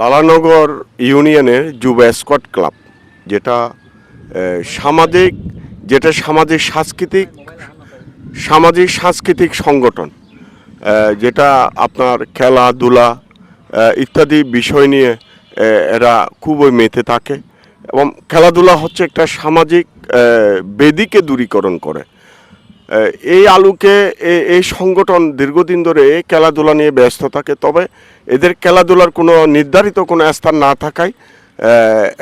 লালানগর ইউনিয়নের যুব Scott club, যেটা সামাজিক যেটা সামাজিক সাংস্কৃতিক সামাজিক সাংস্কৃতিক সংগঠন যেটা আপনার খেলাধুলা ইত্যাদি বিষয় নিয়ে এরা খুবই মেতে থাকে এবং খেলাধুলা হচ্ছে একটা সামাজিক বেদিকে দূরীকরণ করে। এই আলুকে এই সংগঠন দীর্ঘদিন ধরে খেলাধুলা নিয়ে ব্যস্ত থাকে, তবে এদের খেলাধুলার কোনো নির্ধারিত কোনো স্থান না থাকায়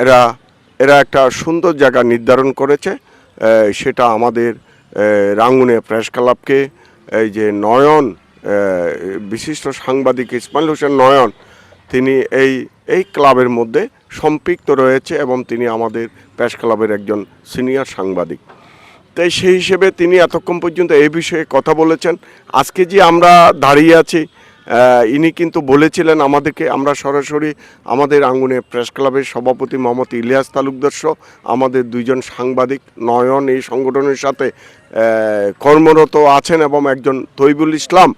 এরা এরা একটা সুন্দর জায়গা নির্ধারণ করেছে সেটা আমাদের রাঙ্গুনে প্রেস ক্লাবকে, এই যে নয়ন বিশিষ্ট সাংবাদিক ইসমাইল হোসেন নয়ন, তিনি এই এই ক্লাবের মধ্যে সম্পৃক্ত রয়েছে এবং তিনি আমাদের প্রেস ক্লাবের একজন সিনিয়র সাংবাদিক। তাই সেই হিসেবে তিনি এতক্ষণ পর্যন্ত এই বিষয়ে কথা বলেছেন। আজকে যে আমরা দাঁড়িয়ে আছি ইনি কিন্তু বলেছিলেন আমাদেরকে, আমরা সরাসরি আমাদের আঙ্গুনে প্রেস ক্লাবের সভাপতি মোহাম্মদ ইলিয়াস তালুকদার আমাদের দুইজন সাংবাদিক নয়ন এই সংগঠনের সাথে কর্মরত আছেন এবং একজন তৈবুল ইসলাম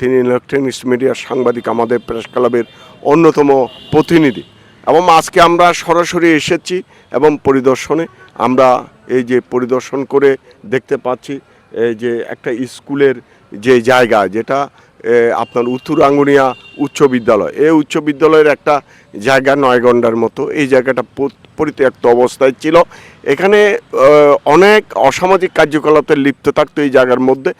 তিনি ইলেকট্রনিক্স মিডিয়ার সাংবাদিক আমাদের প্রেস ক্লাবের অন্যতম প্রতিনিধি। এবং আজকে আমরা সরাসরি এসেছি এবং পরিদর্শনে আমরা এই যে পরিদর্শন করে দেখতে পাচ্ছি, এই যে একটা স্কুলের যে জায়গা যেটা আপনার উত্তর আঙ্গুনিয়া উচ্চ বিদ্যালয়। এই উচ্চ বিদ্যালয়ের একটা জায়গা নয়গন্ডার মতো। এই জায়গাটা পরিত্যক্ত অবস্থায় ছিল। এখানে অনেক অসামাজিক কার্যকলাপে লিপ্ত থাকতো এই জায়গার মধ্যে।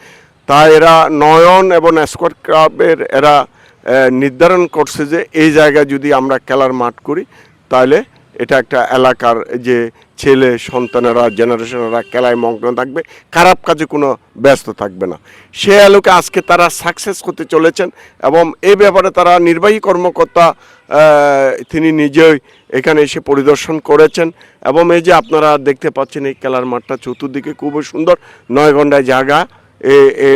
তাই এরা নয়ন এবং স্কোয়াড ক্লাবের এরা নির্ধারণ করছে যে এই জায়গায় যদি আমরা খেলার মাঠ করি, তাহলে এটা একটা এলাকার যে ছেলে সন্তানেরা, জেনারেশনেরা খেলায় মগ্ন থাকবে, খারাপ কাজে কোনো ব্যস্ত থাকবে না। সে আলোকে আজকে তারা সাকসেস করতে চলেছেন এবং এই ব্যাপারে তারা নির্বাহী কর্মকর্তা তিনি নিজেই এখানে এসে পরিদর্শন করেছেন এবং এই যে আপনারা দেখতে পাচ্ছেন এই খেলার মাঠটা চতুর্দিকে খুবই সুন্দর, নয় ঘন্টায় জায়গা।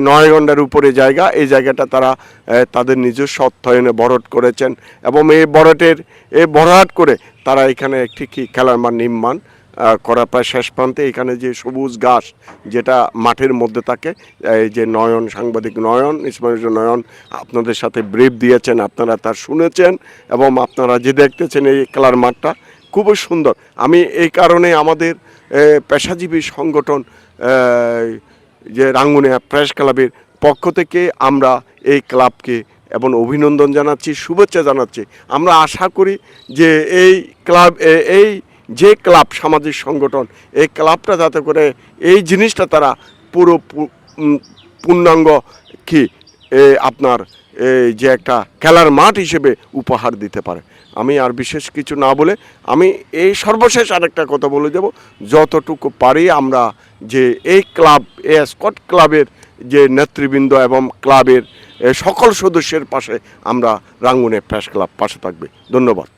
নয় উপরে জায়গা, এই জায়গাটা তারা তাদের নিজস্ব অর্থায়নে বরট করেছেন এবং এই বরটের এই বরাট করে তারা এখানে একটি কি খেলার মাঠ নির্মাণ করা প্রায় শেষ প্রান্তে। এখানে যে সবুজ ঘাস যেটা মাঠের মধ্যে থাকে এই যে নয়ন, সাংবাদিক নয়ন ইসমাইল নয়ন আপনাদের সাথে ব্রিফ দিয়েছেন, আপনারা তার শুনেছেন এবং আপনারা যে দেখতেছেন এই খেলার মাঠটা, খুবই সুন্দর। আমি এই কারণে আমাদের পেশাজীবী সংগঠন যে রাঙ্গুনিয়া প্রেস ক্লাবের পক্ষ থেকে আমরা এই ক্লাবকে এবং অভিনন্দন জানাচ্ছি, শুভেচ্ছা জানাচ্ছি। আমরা আশা করি যে এই ক্লাব এই যে ক্লাব সামাজিক সংগঠন, এই ক্লাবটা যাতে করে এই জিনিসটা তারা পুরো পূর্ণাঙ্গ কি আপনার এই যে একটা খেলার মাঠ হিসেবে উপহার দিতে পারে। আমি আর বিশেষ কিছু না বলে আমি এই সর্বশেষ আরেকটা কথা বলে যাব যতটুকু পারি আমরা যে এই ক্লাব, এ স্কট ক্লাবের যে নেতৃবৃন্দ এবং ক্লাবের সকল সদস্যের পাশে আমরা রাঙ্গুনে প্রেস ক্লাব পাশে থাকবে। ধন্যবাদ।